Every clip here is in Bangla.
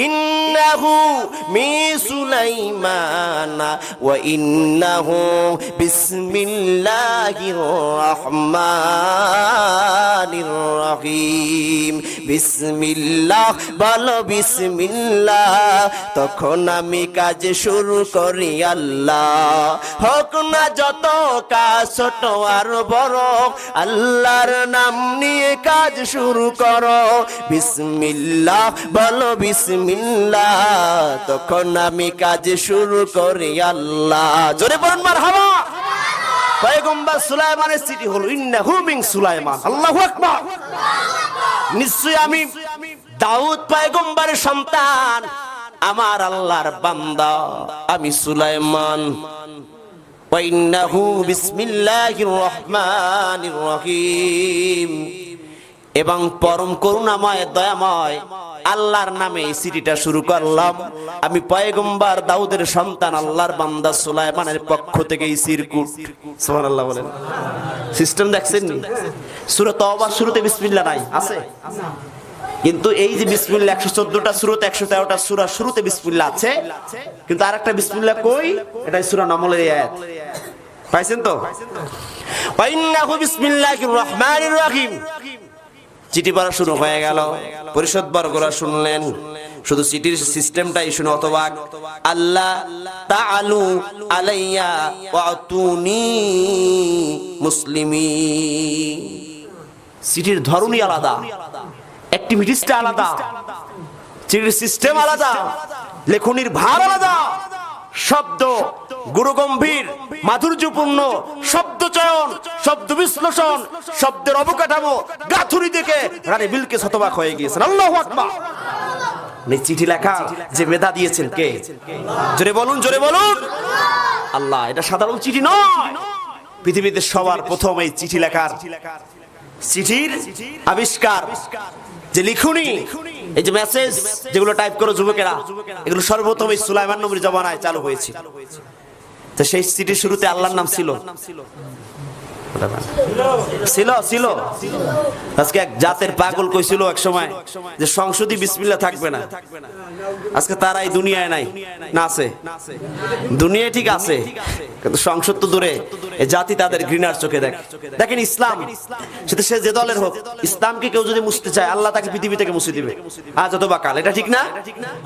إن ইন্নাহু মি সুলাইমানা ওয়া ইন্নাহু বিসমিল্লাহির রহমানির রহিম বিসমিল্লাহ বলো বিসমিল্লাহ। তখন আমি কাজ শুরু করি আল্লাহ। হোক না যত কাজ, ছোট আর বড়, আল্লাহর নাম নিয়ে কাজ শুরু করো। বিসমিল্লাহ, বলো বিসমিল্লাহ। আল্লাহ তখন আমি কাজ শুরু করি আল্লাহ। জোরে বলুন মার হাওয়া পয়গম্বর সুলাইমানের হলো ইন্না হুমিং সুলাইমান। আকবার। নিশ্চয় আমি দাউদ পয়গম্বরের সন্তান, আমার আল্লাহর বান্দা, আমি সুলাইমান। বিসমিল্লাহির রহমানির রহিম। এবং পরম করুণাময়, দয়াময় আল্লাহর নামে এই সিটিটা শুরু করলাম। আমি পয়গম্বর দাউদের সন্তান, আল্লাহর বান্দা সুলাইমানের পক্ষ থেকে এই সিরকুট। সুবহানাল্লাহ বলেন। সিস্টেম দেখছেন নি? সূরা তওবা শুরুতে বিসমিল্লাহ নাই, আছে? কিন্তু এই যে বিসমিল্লাহ, একশো চোদ্দটা সুরত, একশো তেরোটা সুরা শুরুতে বিসমিল্লাহ আছে। কিন্তু আর একটা বিসমিল্লাহ কই? এটাই সুরা নমলের আয়াত। পাইছেন তো? পাইন্নাহু বিসমিল্লাহির রহমানির রহিম। চিঠি পড়া শুরু হয়ে গেল। পরিষদ বর্গরা শুনলেন। শুধু চিঠির সিস্টেমটাই শুনে অতবাক আল্লাহ, তাআলু আলাইয়া ওয়াতুনি মুসলিমি। চিঠির ধরনই আলাদা। অ্যাক্টিভিটিসটা আলাদা। চিঠির সিস্টেম আলাদা। লেখনির ভার আলাদা। শব্দ গুরুগম্ভীর, মাধুর্যপূর্ণ শব্দ চয়ন শব্দ বিশ্লেষণ শব্দের অবকাঠামো গাথুরি দেখে রানী বিলকে শতবাক হয়ে গিয়েছেন। আল্লাহু আকবার। চিঠি লেখা, যে মেধা দিয়েছেন কে? জোরে বলুন জোরে বলুন। আল্লাহ, এটা সাধারণ চিঠি নয়। পৃথিবীতে সবার প্রথম এই চিঠি লেখার চিঠির আবিষ্কার, যে লিখুনি, এই যে মেসেজ যেগুলো টাইপ করো যুবকেরা, এগুলো সর্বপ্রথম এই সুলাইমান নবীর জমানায় চালু হয়েছে। তো সেই চিঠির শুরুতে আল্লাহর নাম ছিল। ছিল ছিল। আজকে এক জাতের পাগল কইছিল এক সময় যে সংসদী বিসমিল্লা থাকবে না। আজকে তারাই দুনিয়ায় নাই, না আছে। দুনিয়ায় ঠিক আছে। কিন্তু সংসদ তো দূরে। জাতি তাদের ঘৃণার চোখে দেখে। দেখেন ইসলাম, সেটা সে যে দলের হোক, ইসলামকে কেউ যদি মুছতে চায়, আল্লাহ তাকে পৃথিবী থেকে মুছে দিবে। আজ অথবা কাল, এটা ঠিক না?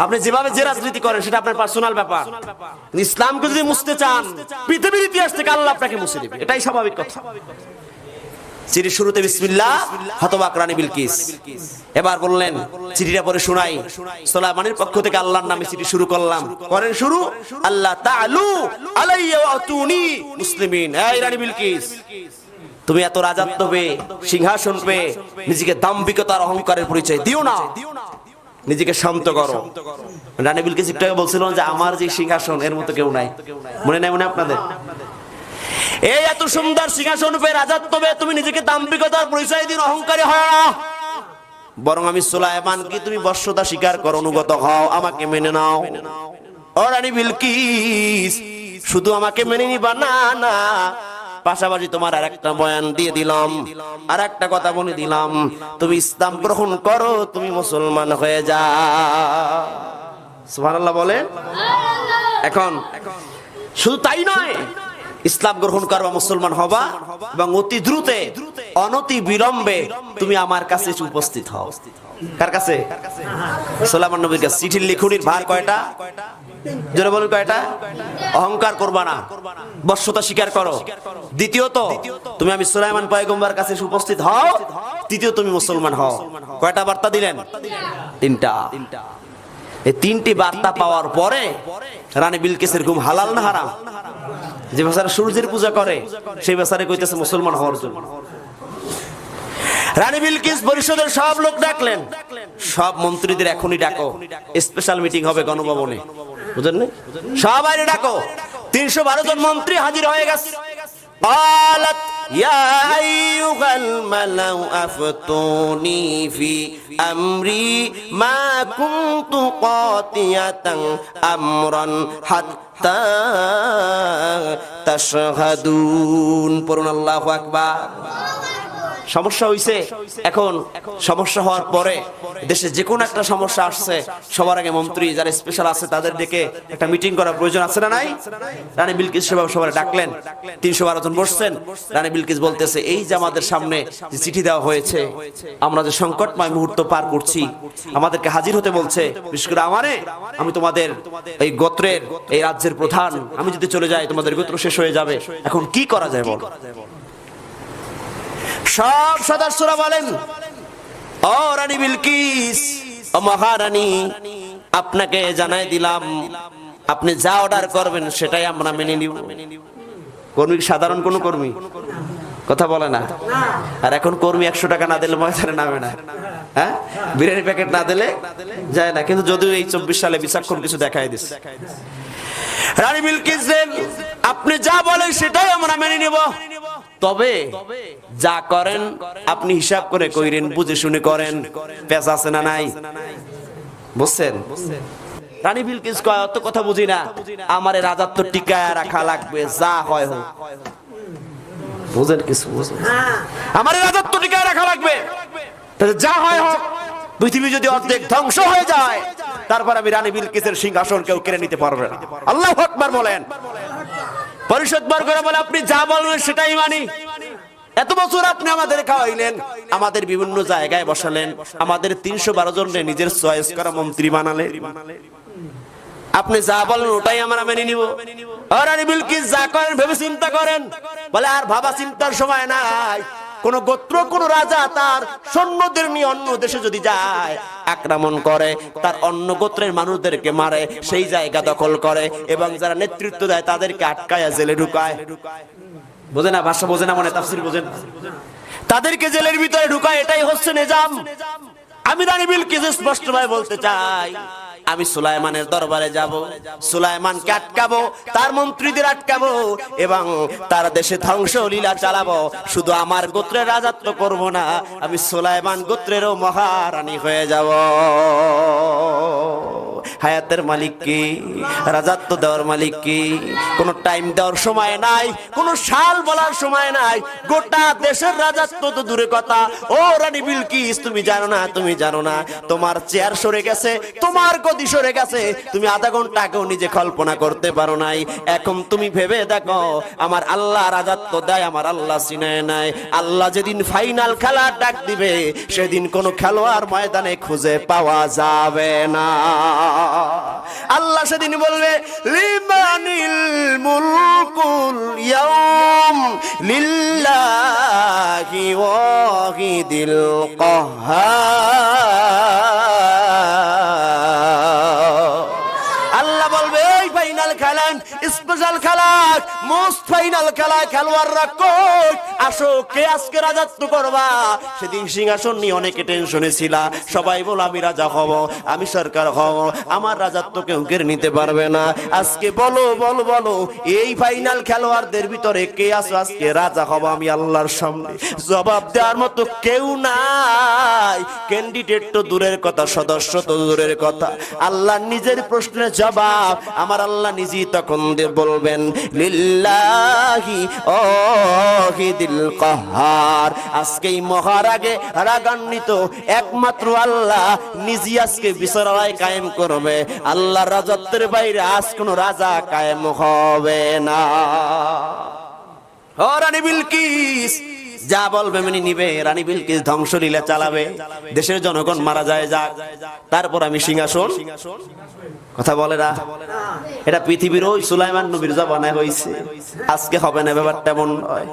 আপনি যেভাবে যে রাজনীতি করেন, সেটা আপনার পার্সোনাল ব্যাপার। ইসলামকে যদি মুছতে চান, পৃথিবীর ইতিহাস থেকে আল্লাহ আপনাকে মুছে দিবে। এটাই স্বাভাবিক কথা। চিঠি শুরুতে হতবাক রানী বিলকিস। এবার বললেন, চিঠিটা পরে শোনাই। সোলাইমানের পক্ষ থেকে আল্লাহর নামে চিঠি শুরু করলাম। করেন শুরু আল্লাহ তাআলু আলাইয়া ওয়াতুনি মুসলিমিন। এই রানী বিলকিস, তুমি এত রাজত্ব পেয়ে, সিংহাসন পেয়ে, নিজেকে দাম্ভিকতার অহংকারের পরিচয় দিও না। নিজেকে শান্ত করো। রানী বিলকিস একটু বলছিলেন যে, আমার যে সিংহাসন, এর মতো কেউ নাই। মনে নাই মনে আপনাদের? এই এত সুন্দর সিংহাসন পেয়ে রাজত্ব পেয়ে তুমি নিজেকে দাম্ভিকতার পরিচয় দিন অহংকারী হয় না। বরং আমি সুলাইমান কি তুমি বর্ষতা স্বীকার করো অনুগত হও আমাকে মেনে নাও। ও রানী বিলকিস শুধু আমাকে মেনে নিবা না না। পাশাপাশি তোমার আর একটা বয়ান দিয়ে দিলাম আর একটা কথা বলে দিলাম। তুমি ইসলাম গ্রহণ করো তুমি মুসলমান হয়ে যা। সুবহানাল্লাহ বলে এখন? শুধু তাই নয় ইসলাম গ্রহণ করবা মুসলমান হবা এবং অতি দ্রুতে, অনতি বিলম্বে তুমি আমার কাছে উপস্থিত হও। কার কাছে? সোলামান নবীর কাছে। চিঠির লিখুনির ভার কয়টা? জোরে বলুন কয়টা? অহংকার করবা না। বর্ষতা স্বীকার করো। দ্বিতীয়ত, তুমি আমি সুলাইমান পয়গম্বর কাছে উপস্থিত হও। তৃতীয়, তুমি মুসলমান হও। কয়টা বার্তা দিলেন? তিনটা। এই তিনটি বার্তা পাওয়ার পরে রানী বিলকিসের ঘুম হালাল না হারাম? যে বেচারা সূর্যের পূজা করে সেই বেচারে কইতেছে মুসলমান হওয়ার জন্য রানী বিলকিস পরিষদের সব লোক ডাকলেন সব মন্ত্রীদের এখনই ডাকো স্পেশাল মিটিং হবে গণভবনে বুঝলেন না? সবাই ডাকো তিনশো বারো জন মন্ত্রী হাজির হয়ে গেছে قالت يا أيها الملأ أفتوني في أمري ما كنت قاطعة أمرا حتى হাত্তা তাশহাদুন পড়ুন আল্লাহু আকবার। সমস্যা হইছে, এখন সমস্যা হওয়ার পরে দেশে যে কোনো একটা সমস্যা আসছে, সবার আগে মন্ত্রী যারা স্পেশাল আছে তাদের ডেকে একটা মিটিং করার প্রয়োজন আছে না নাই? রানী বিলকিস সেভাবে সবাই ডাকলেন, তিনশো বারো জন বসছেন। রানী বিলকিস বলতেছে, এই যে আমাদের সামনে যে চিঠি দেওয়া হয়েছে, আমরা যে সংকটময় মুহূর্ত পার করছি, আমাদেরকে হাজির হতে বলছে, বিশেষ করে আমারে, আমি তোমাদের এই গোত্রের, এই রাজ্যের প্রধান, আমি যদি চলে যাই তোমাদের গোত্র শেষ হয়ে যাবে, এখন কি করা যায় বল? সব সদস্যরা বলেন, ও রানী বিলকিস, ও মহারানী, আপনাকে জানাই দিলাম, আপনি যা অর্ডার করবেন সেটাই আমরা মেনে নিব। কর্মী সাধারণ কোনো কর্মী? কথা বলে না? আর এখন কর্মী একশো টাকা না দিলে ময়দানে নামে না। হ্যাঁ? বিরিয়ানি প্যাকেট না দিলে যায় না। কিন্তু যদিও এই চব্বিশ সালে বিচক্ষণ কিছু দেখাই দিচ্ছে রানী বিলকিস আপনি যা বলেন সেটাই আমরা মেনে নিব। তবে যা করেন, আপনি হিসাব করে কইরেন, বুঝে শুনে করেন। পেঁচা আছে না নাই? বুঝছেন? রানী বিলকিস কয়, অত কথা বুঝি না। আমার রাজাত্ব টিকায় রাখা লাগবে, যা হয় হোক। বুঝেন কিছু, বুঝেন? রাজাত্ব টিকায় রাখা লাগবে। যা হয় হোক, পৃথিবী যদি অর্ধেক ধ্বংস হয়ে যায়, তারপর আমি রানী বিলকিসের সিংহাসন কেউ কেড়ে নিতে পারবে না। আল্লাহ আকবার বলেন। পরিষদ বর্গরা বলে, আপনি যা বলবেন সেটাই মানি। এত বছর আপনি আমাদের খাওয়াইলেন, আমাদের বিভিন্ন জায়গায় বসালেন, আমাদের তিনশো বারো জনকে নিজের চয়েস করা মন্ত্রী বানালে আপনি যা বলেন ওটাই আমরা মেনে নিব। আর আরে বিলকিস যা করেন ভেবে চিন্তা করেন। বলে, আর ভাবা চিন্তার সময় নাই। কোন গোত্র, কোন রাজা তার সৈন্যদের নিয়ে অন্য দেশে যদি যায়, আক্রমণ করে, তার অন্য গোত্রের মানুষদেরকে মারে, সেই জায়গা দখল করে এবং যারা নেতৃত্ব দেয় তাদেরকে আটকায় জেলে ঢুকায়। বোঝে না ভাষা বোঝে না, মনে তাফসির বোঝেন তাদেরকে জেলের ভিতরে ঢুকায়, এটাই হচ্ছে নিজাম। আমি রানী বিলকিস স্পষ্টভাবে বলতে চাই আমি সুলাইমানের দরবারে যাব সুলাইমানকে আটকাবো তার মন্ত্রীদের আটকাবো এবং তার দেশে ধ্বংস লীলা চালাবো। শুধু আমার গোত্রের রাজত্ব করব না, আমি সুলাইমান গোত্রেরও মহারানী হয়ে যাব। হায়াতের মালিক কি? রাজাত্ব দেওয়ার মালিক কি? কোন টাইম দেওয়ার সময় নাই, কোন সাল বলার সময় নাই। গোটা দেশের রাজাত্ব তো দূরে কথা। ও রানী বিলকিস, তুমি জানো না, তুমি জানো না। তোমার চেয়ার সরে গেছে, তোমার গদি সরে গেছে। তুমি আধা ঘণ্টা নিজে কল্পনা করতে পারো নাই। এখন তুমি ভেবে দেখো, আমার আল্লাহ রাজাত্ব দেয়, আমার আল্লাহ সিনায় নাই আল্লাহ যেদিন ফাইনাল খেলার ডাক দিবে, সেদিন কোনো খেলোয়াড় ময়দানে খুঁজে পাওয়া যাবে না। আল্লাহ সেদিন বলবে লিল্লাহি ওয়াহিদিল কাহ্হার আল্লাহ বলবে, এই ফাইনাল খেলেন স্পেশাল খেলা মোস্ট ফাইনাল খেলা, খেলোয়াড়রা কই? আসো, কে আজকে রাজত্ব করবা? সেদিন সিংহাসন নিয়ে অনেকে টেনশনে ছিল। সবাই বল আমি রাজা হব, আমি সরকার হব, আমার রাজত্ব কেউ কেড়ে নিতে পারবে না। আজকে বলো বলো বলো, এই ফাইনাল খেলোয়াড়দের ভিতরে কে আসো আজকে রাজা হব আমি আল্লাহর সামনে। জবাব দেওয়ার মতো কেউ নাই। ক্যান্ডিডেট তো দূরের কথা, সদস্য তো দূরের কথা। আল্লাহ নিজের প্রশ্নের জবাব আমার আল্লাহ নিজেই তখন বলবেন, লিল্লাহি ওহিদিল কাহার। আজকে এই মহারাগে রাগান্বিত একমাত্র আল্লাহ নিজে আজকে বিচারায় কায়েম করবে। আল্লাহ রাজত্বের বাইরে আজ কোন রাজা কায়েম হবে না। ও রানী বিলকিস যা বলবে মেনে নিবে, রানী বিলকিস ধ্বংসলীলা চালাবে, দেশের জনগণ মারা যায় যাক। তারপর আমি সিংহাসন। কথা বলে না। এটা পৃথিবীর ওই সুলাইমান নবীর জবানায় হয়েছে আজকে হবে না, ব্যাপারটা এমন নয়।